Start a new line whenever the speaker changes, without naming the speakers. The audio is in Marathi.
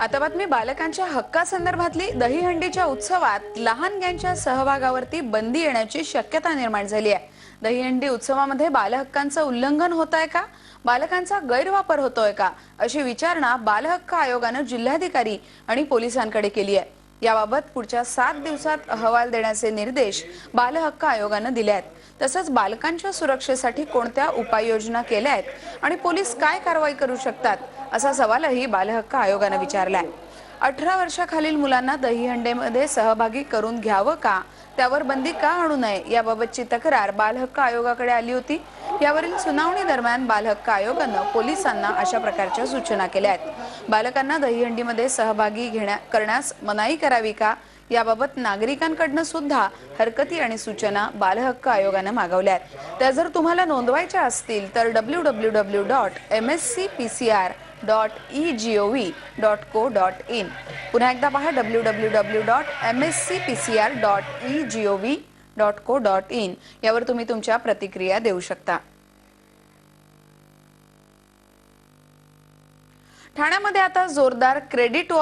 आता बातमी बालकांच्या हक्कासंदर्भातली दहीहंडीच्या उत्सवात लहान सहभागावरती बंदी येण्याची शक्यता निर्माण झाली आहे. दहीहंडी उत्सवामध्ये बालहक्कांचं उल्लंघन होत आहे का? बालकांचा गैरवापर होतोय का? अशी विचारणा बालहक्क आयोगानं जिल्हाधिकारी आणि पोलिसांकडे केली आहे. याबाबत पुढच्या सात दिवसात अहवाल देण्याचे निर्देश बालहक्क आयोगानं दिले आहेत. तसंच बालकांच्या सुरक्षेसाठी कोणत्या उपाययोजना केल्या आहेत आणि पोलीस काय कारवाई करू शकतात? असा सवालही बालहक्क आयोगानं विचारलाय. अठरा वर्षाखालील मुलांना दहीहंडेमध्ये सहभागी करून घ्यावं का? त्यावर बंदी का आणू नये? याबाबतची तक्रार बालहक्क आयोगाकडे आली होती. यावरील सुनावणी दरम्यान बालहक्क आयोगानं पोलिसांना अशा प्रकारच्या सूचना केल्या आहेत. बालकांना दहीहंडीमध्ये सहभागी घेण्या करण्यास मनाई करावी का? याबाबत नागरिकांकडनं सुद्धा हरकती आणि सूचना बालहक्क आयोगानं मागवल्या आहेत. त्या जर तुम्हाला नोंदवायच्या असतील तर W W W dot M S C P C R dot E G O V dot co dot in पुन्हा एकदा पहा W W W dot M S C P C R dot E G O V dot co dot in यावर तुम्ही तुमच्या प्रतिक्रिया देऊ शकता. ठाण्यामध्ये आता जोरदार क्रेडिट वॉर